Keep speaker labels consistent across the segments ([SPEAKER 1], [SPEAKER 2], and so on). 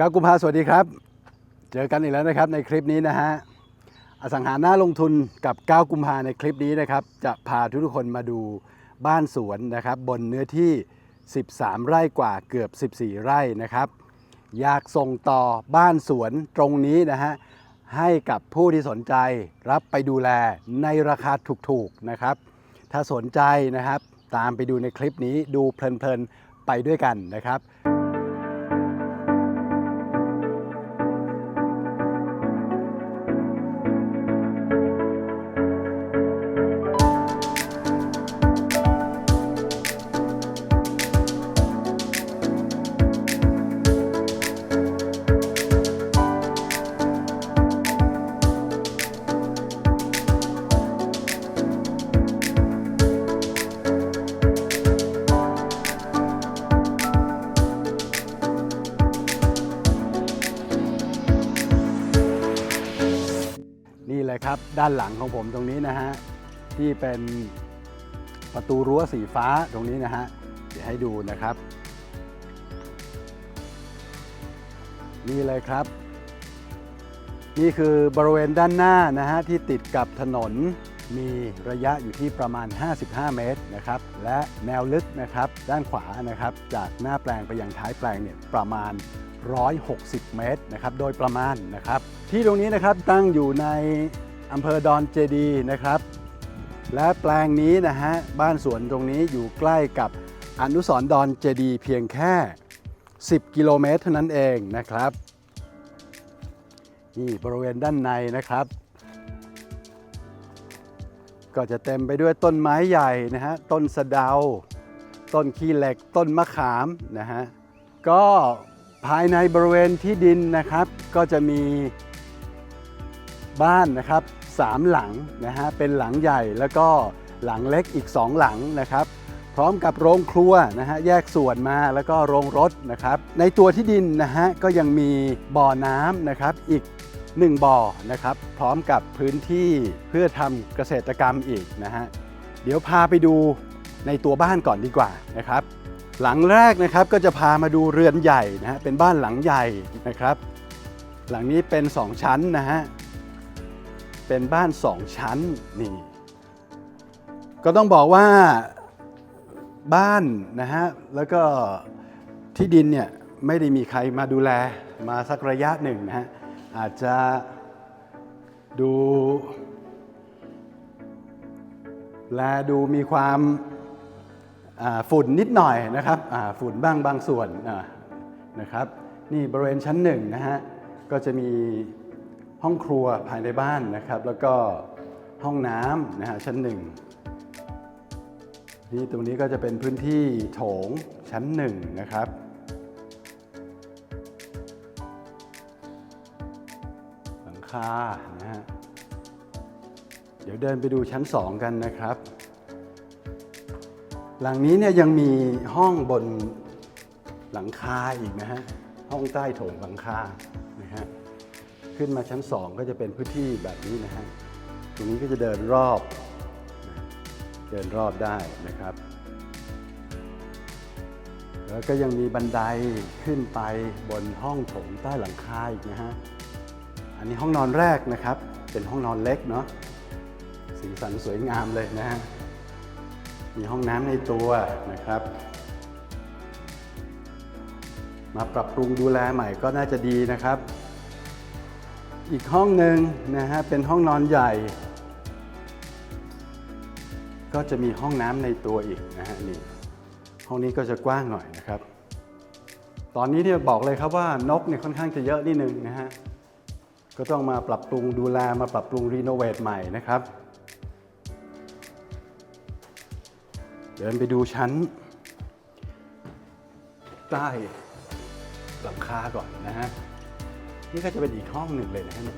[SPEAKER 1] 9กุมภาสวัสดีครับ เจอกันอีกแล้วนะครับในคลิปนี้นะฮะ อสังหาหน้าลงทุนกับ9กุมภาในคลิปนี้นะครับ จะพาทุกคนมาดูบ้านสวนนะครับ บนเนื้อที่ 13 ไร่กว่าเกือบ 14 ไร่นะครับ อยากส่งต่อบ้านสวนตรงนี้นะฮะ ให้กับผู้ที่สนใจรับไปดูแลในราคาถูกๆนะครับ ถ้าสนใจนะครับ ตามไปดูในคลิปนี้ดูเพลินๆไปด้วยกันนะครับ เลยครับ ด้านหลังของผมตรงนี้นะฮะที่เป็นประตูรั้วสีฟ้าตรงนี้นะฮะเดี๋ยวให้ดูนะครับ นี่เลยครับ นี่คือบริเวณด้านหน้านะฮะที่ติดกับถนน มีระยะอยู่ที่ประมาณ 55 เมตรนะครับ และแนวลึกนะครับด้านขวานะครับจากหน้าแปลงไปยังท้ายแปลงเนี่ยประมาณ 160 เมตรนะครับโดยประมาณนะครับ ที่ตรงนี้นะครับตั้งอยู่ในอำเภอดอนเจดีนะครับ และแปลงนี้นะฮะบ้านสวนตรงนี้อยู่ใกล้กับอนุสรดอนเจดีเพียงแค่ 10 กิโลเมตรเท่านั้นเองนะครับนี่บริเวณด้านในนะครับ ก็จะเต็มไปด้วยต้นไม้ใหญ่นะฮะต้นสะเดา ต้นขี้เหล็กต้นมะขามนะฮะก็ภายในบริเวณที่ดินนะครับ ก็จะมีบ้านนะครับสามหลังนะฮะเป็นหลังใหญ่แล้วก็หลังเล็กอีกสองหลังนะครับ พร้อมกับโรงครัวนะฮะแยกส่วนมาแล้วก็โรงรถนะครับ ในตัวที่ดินนะฮะก็ยังมีบ่อน้ำนะครับอีก 1บ่อนะครับ พร้อมกับพื้นที่เพื่อทำเกษตรกรรมอีกนะฮะเดี๋ยวพาไปดูในตัวบ้านก่อนดีกว่านะครับ หลังแรกนะครับก็จะพามาดูเรือนใหญ่นะฮะเป็นบ้านหลังใหญ่นะครับ หลังนี้เป็น 2 ชั้นนะฮะเป็นบ้าน 2 ชั้นนี่ก็ต้องบอกว่าบ้านนะฮะแล้วก็ที่ดินเนี่ยไม่ได้มีใครมาดูแลมาสักระยะหนึ่งนะฮะ อาจจะดูแลดูมีความฝุ่นนิดหน่อยนะครับฝุ่นบ้างบางส่วนนะครับ นี่บริเวณชั้นหนึ่งนะฮะก็จะมีห้องครัวภายในบ้านนะครับ แล้วก็ห้องน้ำนะฮะชั้นหนึ่งนี่ตรงนี้ก็จะเป็นพื้นที่โถงชั้นหนึ่งนะครับานะฮะเดี๋ยวเดินไปดูชั้น 2 กันนะครับ หลังนี้เนี่ยยังมีห้องบนหลังคาอีกนะฮะห้องใต้โถงหลังคานะฮะขึ้นมาชั้น 2 ก็จะเป็นพื้นที่แบบนี้นะฮะตรงนี้ก็จะเดินรอบ เดินรอบได้นะครับ แล้วก็ยังมีบันไดขึ้นไปบนห้องโถงใต้หลังคาอีกนะฮะ อันนี้ห้องนอนแรกนะครับ เป็นห้องนอนเล็กเนาะสีสันสวยงามเลยนะฮะมีห้องน้ำในตัวนะครับ มาปรับปรุงดูแลใหม่ก็น่าจะดีนะครับ อีกห้องหนึ่งนะฮะเป็นห้องนอนใหญ่ ก็จะมีห้องน้ำในตัวอีกนะฮะนี่ห้องนี้ก็จะกว้างหน่อยนะครับ ตอนนี้เนี่ยบอกเลยครับว่านกเนี่ยค่อนข้างจะเยอะนิดนึงนะฮะ ก็ต้องมาปรับปรุงดูแลมาปรับปรุงรีโนเวทใหม่นะครับ เดินไปดูชั้น ใต้หลังคาก่อนนะฮะ นี่ก็จะเป็นอีกห้องหนึ่งเลยนะฮะ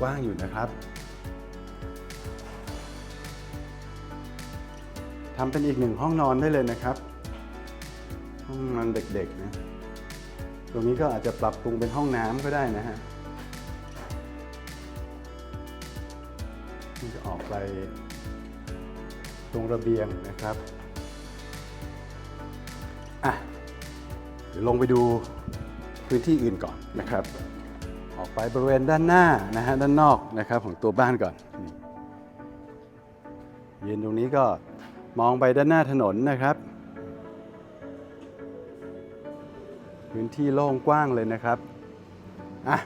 [SPEAKER 1] กว้างอยู่นะครับทำเป็นอีกหนึ่งห้องนอนได้เลยนะครับ ห้องนอนเด็กๆนะ ตรงนี้ก็อาจจะปรับปรุงเป็นห้องน้ำก็ได้นะฮะนี่จะออกไปตรงระเบียงนะครับอะเดี๋ยวลงไปดูพื้นที่อื่นก่อนนะครับ ออกไปบริเวณด้านหน้านะฮะด้านนอกนะครับของตัวบ้านก่อนนี่ยืนตรงนี้ก็มองไปด้านหน้าถนนนะครับ พื้นที่โล่งกว้างเลยนะครับอะ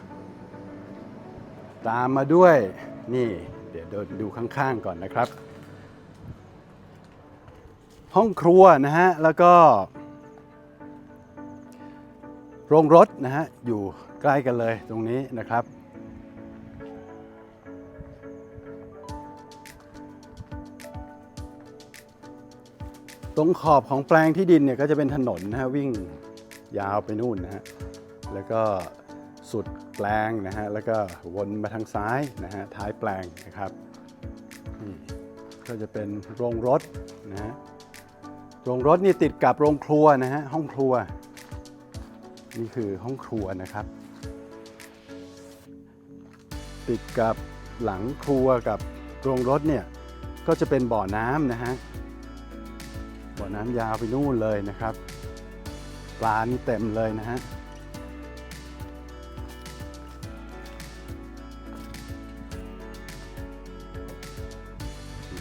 [SPEAKER 1] ตามมาด้วยนี่ เดี๋ยวดดูข้างๆก่อนนะครับ ห้องครัวนะฮะ แล้วก็ โรงรถนะฮะ อยู่ใกล้กันเลยตรงนี้นะครับตรงขอบของแปลงที่ดินเนี่ยก็จะเป็นถนนนะฮะวิ่ง ยาวไปนู่นนะฮะแล้วก็สุดแปลงนะฮะแล้วก็วนมาทางซ้ายนะฮะท้ายแปลงนะครับนี่ก็จะเป็นโรงรถนะฮะโรงรถนี่ติดกับโรงครัวนะฮะห้องครัว นี่คือห้องครัวนะครับ ติดกับหลังครัวกับโรงรถเนี่ยก็จะเป็นบ่อน้ำนะฮะบ่อน้ำยาวไปนู่นเลยนะครับ ปลานี่เต็มเลยนะฮะ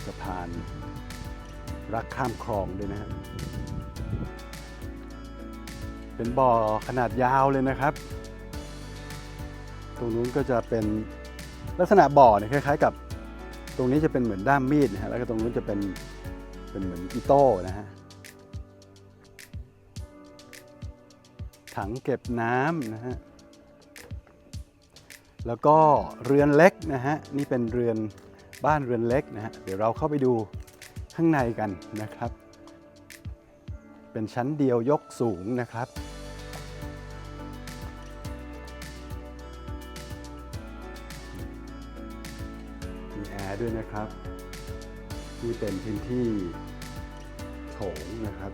[SPEAKER 1] สะพานรักข้ามคลองด้วยนะฮะเป็นบ่อขนาดยาวเลยนะครับ ตรงนู้นก็จะเป็นลักษณะบ่อเนี่ยคล้าย ๆ กับตรงนี้จะเป็นเหมือนด้ามมีดนะฮะแล้วก็ตรงนู้นจะเป็นเป็นเหมือนอีโต้นะฮะ ถังเก็บน้ำนะฮะ แล้วก็เรือนเล็กนะฮะ นี่เป็นเรือนบ้านเรือนเล็กนะฮะ เดี๋ยวเราเข้าไปดูข้างในกันนะครับ เป็นชั้นเดียวยกสูงนะครับมีแอร์ด้วยนะครับ นี่เป็นพื้นที่โถงนะครับ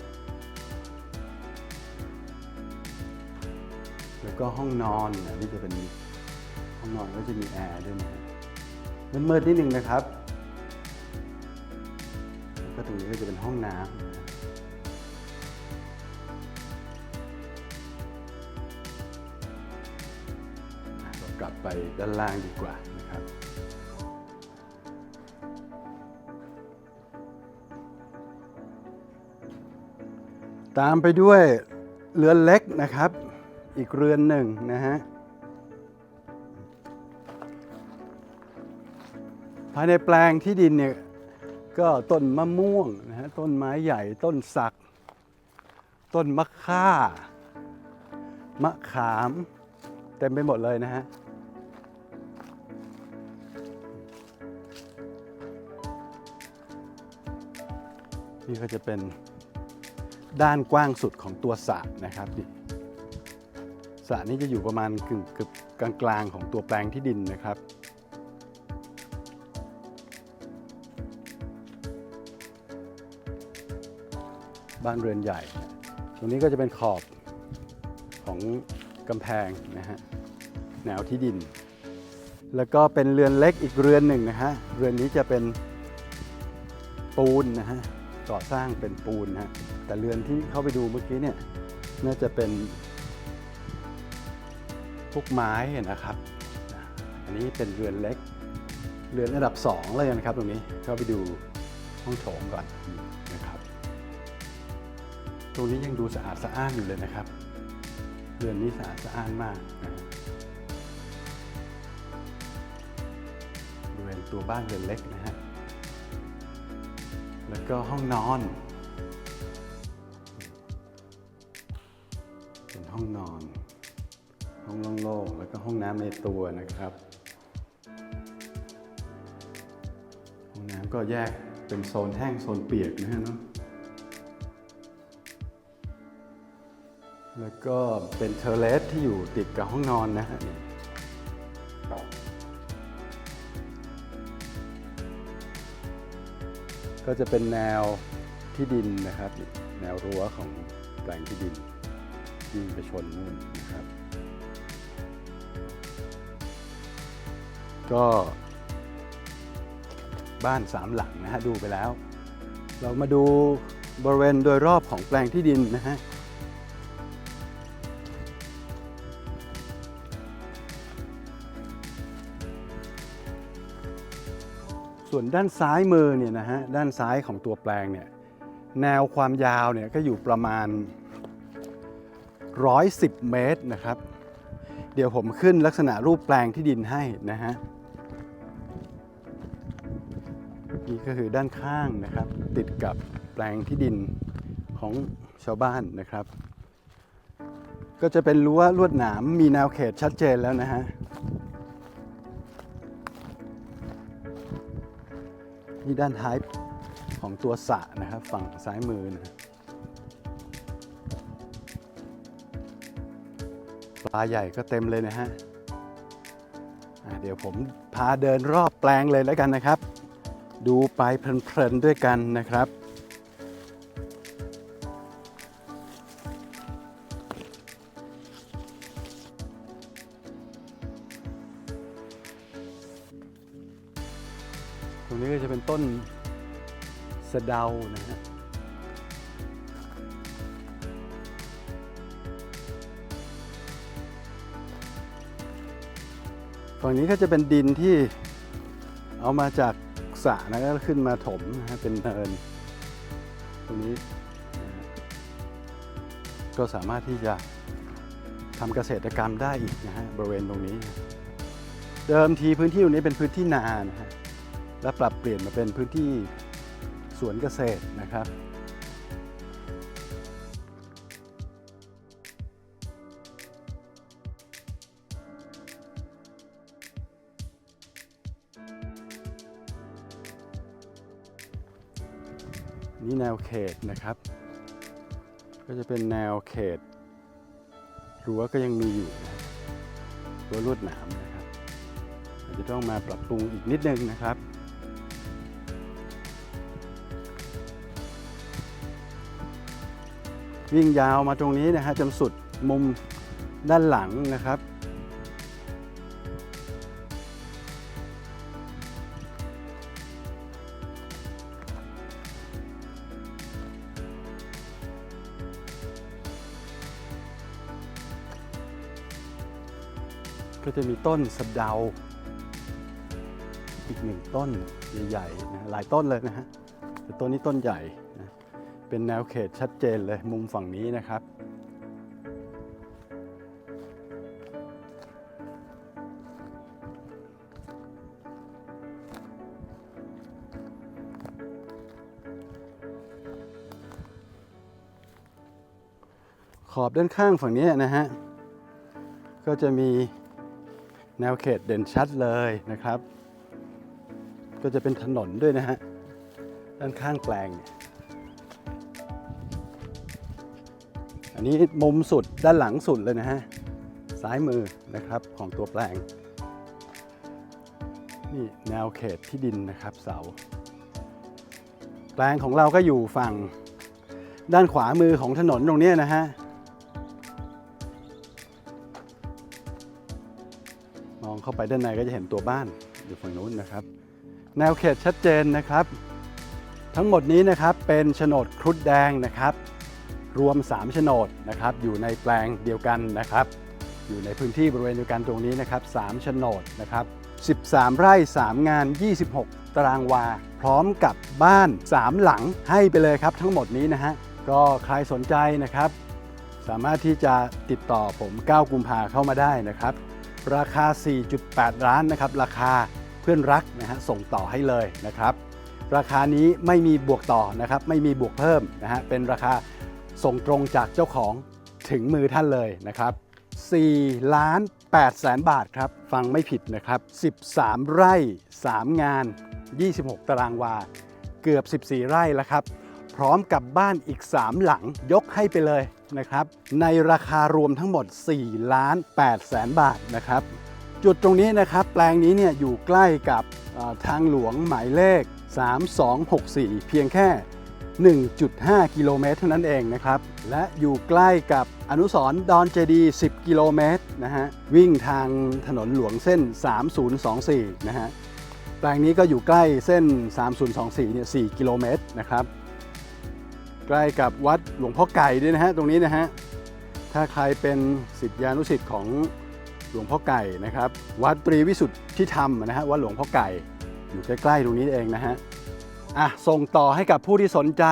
[SPEAKER 1] แล้วก็ห้องนอนอันนี่จะเป็นห้องนอนก็จะมีแอร์ด้วยนะมืดๆนิดนึงนะครับแล้วก็ตรงนี้ก็จะเป็นห้องน้ำนะกลับไปด้านล่างดีกว่านะครับ ตามไปด้วยเรือเล็กนะครับ อีกเรือนหนึ่งนะฮะ ภายในแปลงที่ดินเนี่ยก็ต้นมะม่วงนะฮะต้นไม้ใหญ่ต้นสัก ต้นมะค่ามะขาม เต็มไปหมดเลยนะฮะนี่ก็จะเป็นด้านกว้างสุดของตัวสระนะครับนี่ สระนี้จะอยู่ประมาณกึ่งเกือบกลางๆของตัวแปลงที่ดินนะครับบ้านเรือนใหญ่ ตรงนี้ก็จะเป็นขอบของกำแพงนะฮะ แนวที่ดิน แล้วก็เป็นเรือนเล็กอีกเรือนหนึ่งนะฮะ เรือนนี้จะเป็นปูนนะฮะ ก่อสร้างเป็นปูนนะฮะ แต่เรือนที่เข้าไปดูเมื่อกี้เนี่ย น่าจะเป็น พวกไม้นะครับ อันนี้เป็นเรือนเล็ก เรือนระดับสองเลยนะครับ ตรงนี้เข้าไปดูห้องโถงก่อนนะครับตรงนี้ยังดูสะอาดสะอ้านอยู่เลยนะครับ เรือนนี้สะอาดสะอ้านมากบริเวณตัวบ้านเรือนเล็กนะฮะแล้วก็ห้องนอน เป็นห้องนอน ห้องโล่งๆแล้วก็ห้องน้ำในตัวนะครับ ห้องน้ำก็แยกเป็นโซนแห้งโซนเปียกนะฮะเนาะแล้วก็เป็นเทอร์เลสที่อยู่ติดกับห้องนอนนะฮะก็จะเป็นแนวที่ดินนะครับ แนวรั้วของแปลงที่ดินยิ่ไปชนนู่นนะครับ ก็ บ้านสามหลังนะฮะดูไปแล้ว เรามาดูบริเวณโดยรอบของแปลงที่ดินนะฮะส่วนด้านซ้ายมือเนี่ยนะฮะด้านซ้ายของตัวแปลงเนี่ยแนวความยาวเนี่ยก็อยู่ประมาณ 110 เมตรนะครับ เดี๋ยวผมขึ้นลักษณะรูปแปลงที่ดินให้นะฮะ นี่ก็คือด้านข้างนะครับ ติดกับแปลงที่ดินของชาวบ้านนะครับ ก็จะเป็นรั้วลวดหนามมีแนวเขตชัดเจนแล้วนะฮะนี่ด้านท้ายของตัวสระนะครับ ฝั่งซ้ายมือนะปลาใหญ่ก็เต็มเลยนะฮะะเดี๋ยวผมพาเดินรอบแปลงเลยแล้วกันนะครับ ดูไปเพลินๆด้วยกันนะครับ ตรงนี้ก็จะเป็นต้นสะเดานะฮะฝั่งนี้ก็จะเป็นดินที่เอามาจาก สระนะก็ขึ้นมาถมนะฮะเป็นเนิน ตรงนี้ ก็สามารถที่จะทำเกษตรกรรมได้อีกนะฮะบริเวณตรงนี้ เดิมทีพื้นที่ตรงนี้เป็นพื้นที่นานะฮะและปรับเปลี่ยนมาเป็นพื้นที่สวนเกษตรนะครับ นี่แนวเขตนะครับ ก็จะเป็นแนวเขตรั้วก็ยังมีอยู่รั้วลวดหนามนะครับอาจจะต้องมาปรับปรุงอีกนิดนึงนะครับวิ่งยาวมาตรงนี้นะฮะจนสุดมุมด้านหลังนะครับ ก็จะมีต้นสะเดา อีกหนึ่งต้นใหญ่ๆนะหลายต้นเลยนะฮะแต่ต้นนี้ต้นใหญ่นะเป็นแนวเขตชัดเจนเลยมุมฝั่งนี้นะครับ ขอบด้านข้างฝั่งนี้นะฮะก็จะมี แนวเขตเด่นชัดเลยนะครับ ก็จะเป็นถนนด้วยนะฮะ ด้านข้างแปลงเนี่ยอันนี้มุมสุดด้านหลังสุดเลยนะฮะ ซ้ายมือนะครับของตัวแปลง นี่แนวเขตที่ดินนะครับเสา แปลงของเราก็อยู่ฝั่งด้านขวามือของถนนตรงนี้นะฮะ เข้าไปด้านในก็จะเห็นตัวบ้านอยู่ฝั่งนู้นนะครับ แนวเขตชัดเจนนะครับ ทั้งหมดนี้นะครับเป็นโฉนดครุฑแดงนะครับ รวม3โฉนดนะครับ อยู่ในแปลงเดียวกันนะครับ อยู่ในพื้นที่บริเวณเดียวกันตรงนี้นะครับ3โฉนดนะครับ 13 ไร่ 3 งาน 26 ตารางวา พร้อมกับบ้าน 3 หลังให้ไปเลยครับ ทั้งหมดนี้นะฮะก็ใครสนใจนะครับ สามารถที่จะติดต่อผม 9 กุมภาเข้ามาได้นะครับ ราคา 4.8 ล้านนะครับ ราคาเพื่อนรักนะฮะส่งต่อให้เลยนะครับ ราคานี้ไม่มีบวกต่อนะครับ ไม่มีบวกเพิ่มนะฮะเป็นราคาส่งตรงจากเจ้าของถึงมือท่านเลยนะครับ4ล้าน8แสนบาทครับ ฟังไม่ผิดนะครับ 13 ไร่ 3 งาน 26 ตารางวา เกือบ 14 ไร่แล้วครับ พร้อมกับบ้านอีก 3 หลังยกให้ไปเลยนะครับ ในราคารวมทั้งหมด 4 ล้าน8แสนบาทนะครับ จุดตรงนี้นะครับ แปลงนี้เนี่ยอยู่ใกล้กับทางหลวงหมายเลข 3264 เพียงแค่ 1.5 กิโลเมตรเท่านั้นเองนะครับ และอยู่ใกล้กับอนุสรณ์ดอนเจดี 10 กิโลเมตรนะฮะ วิ่งทางถนนหลวงเส้น 3024 นะฮะ แปลงนี้ก็อยู่ใกล้เส้น 3024 เนี่ย 4 กิโลเมตรนะครับ ใกล้กับวัดหลวงพ่อไก่ด้วยนะฮะตรงนี้นะฮะถ้าใครเป็นศิษยานุศิษย์ของหลวงพ่อไก่นะครับ วัดตรีวิสุทธิธรรมนะฮะวัดหลวงพ่อไก่อยู่ใกล้ๆตรงนี้เองนะฮะอะส่งต่อให้กับผู้ที่สนใจ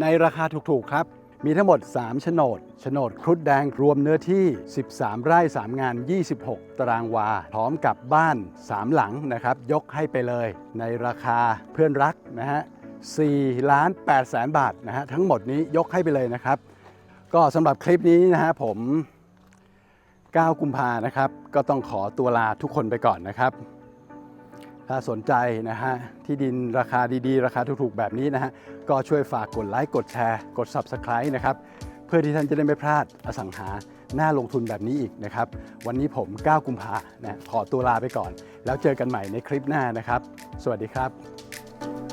[SPEAKER 1] ในราคาถูกๆครับ มีทั้งหมด 3 โฉนด โฉนดครุฑแดงรวมเนื้อที่ 13 ไร่ 3 งาน 26 ตารางวา พร้อมกับบ้าน 3 หลังนะครับ ยกให้ไปเลยในราคาเพื่อนรักนะฮะ 4ล้าน8แสนบาทนะฮะทั้งหมดนี้ยกให้ไปเลยนะครับ ก็สำหรับคลิปนี้นะฮะผม 9 กุมภานะครับ ก็ต้องขอตัวลาทุกคนไปก่อนนะครับ ถ้าสนใจนะฮะที่ดินราคาดีๆ ราคาถูกๆ แบบนี้นะฮะก็ช่วยฝากกดไลค์กดแชร์ กด Subscribe นะครับเพื่อที่ท่านจะได้ไม่พลาดอสังหาหน้าลงทุนแบบนี้อีกนะครับ วันนี้ผม 9 กุมภานะขอตัวลาไปก่อน แล้วเจอกันใหม่ในคลิปหน้านะครับ สวัสดีครับ